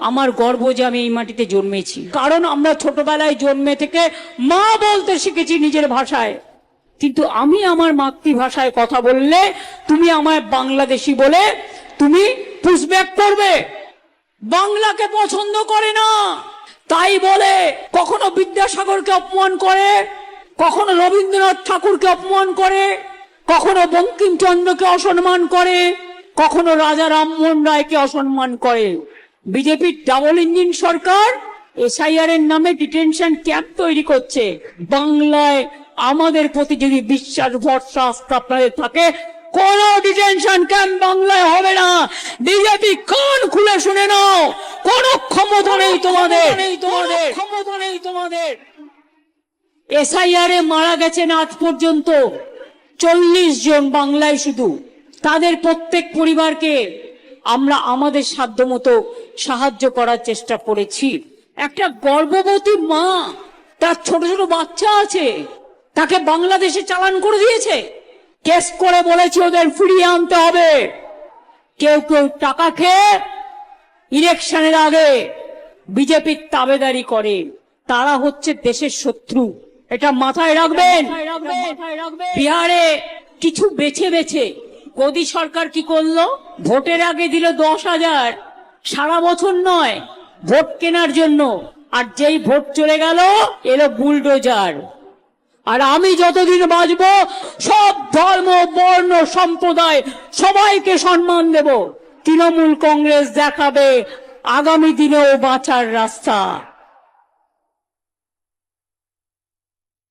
আমার গর্ব যে আমি এই মাটিতে জন্মেছি। কারণ আমরা ছোটবেলায় জন্মে থেকে মা বলতে শিখেছি নিজের ভাষায়। কিন্তু আমি আমার মাতৃভাষায় কথা বললে তুমি আমায় বাংলাদেশি বলে তুমি পুষব্যাক করবে। বাংলাকে পছন্দ করে না। তাই বলে কখনো বিদ্যাসাগরকে অপমান করে, কখনো রবীন্দ্রনাথ ঠাকুরকে অপমান করে, কখনো বঙ্কিমচন্দ্রকে অসম্মান করে, কখনো রাজা রামমোহন রায়কে অসম্মান করে। বিজেপির ডাবল ইঞ্জিন সরকার এসআইআর এর নামে ডিটেনশন ক্যাম্প তৈরি করছে। বাংলায় আমাদের প্রতি যদি বিশ্বাস ভরসা আস্থা আপনাদের থাকে। কোন ডিটেনশন ক্যাম্প বাংলায় হবে না। বিজেপি কান খুলে শুনে নাও। কোন ক্ষমতা নেই তোমাদের। ক্ষমতা নেই তোমাদের। এসআইআর এ মারা গেছেন আজ পর্যন্ত চল্লিশ জন বাংলায় শুধু। তাদের প্রত্যেক পরিবারকে আমরা আমাদের সাধ্যমতো সাহায্য করার চেষ্টা করেছি। একটা গর্ভবতী মা তার ছোট ছোট বাচ্চা আছে তাকে বাংলাদেশে চালান করে দিয়েছে। কেস করে বলেছে ওদের ফিরিয়ে আনতে হবে। কেউ কেউ টাকা খেয়ে ইলেকশনের আগে বিজেপির তাবেদারি করে। তারা হচ্ছে দেশের শত্রু। এটা মাথায় রাখবেন। বিহারে কিছু বেছে বেছে। মোদী সরকার কি করল? ভোটের আগে দিল দশ হাজার। সারা বছর নয়, ভোট কেনার জন্য। আর যেই ভোট চলে গেল, এলো বুলডোজার। আর আমি যতদিন বাঁচব, সব ধর্ম, বর্ণ, সম্প্রদায় সবাইকে সম্মান দেব। তৃণমূল কংগ্রেস দেখাবে, আগামী দিনেও বাঁচার রাস্তা।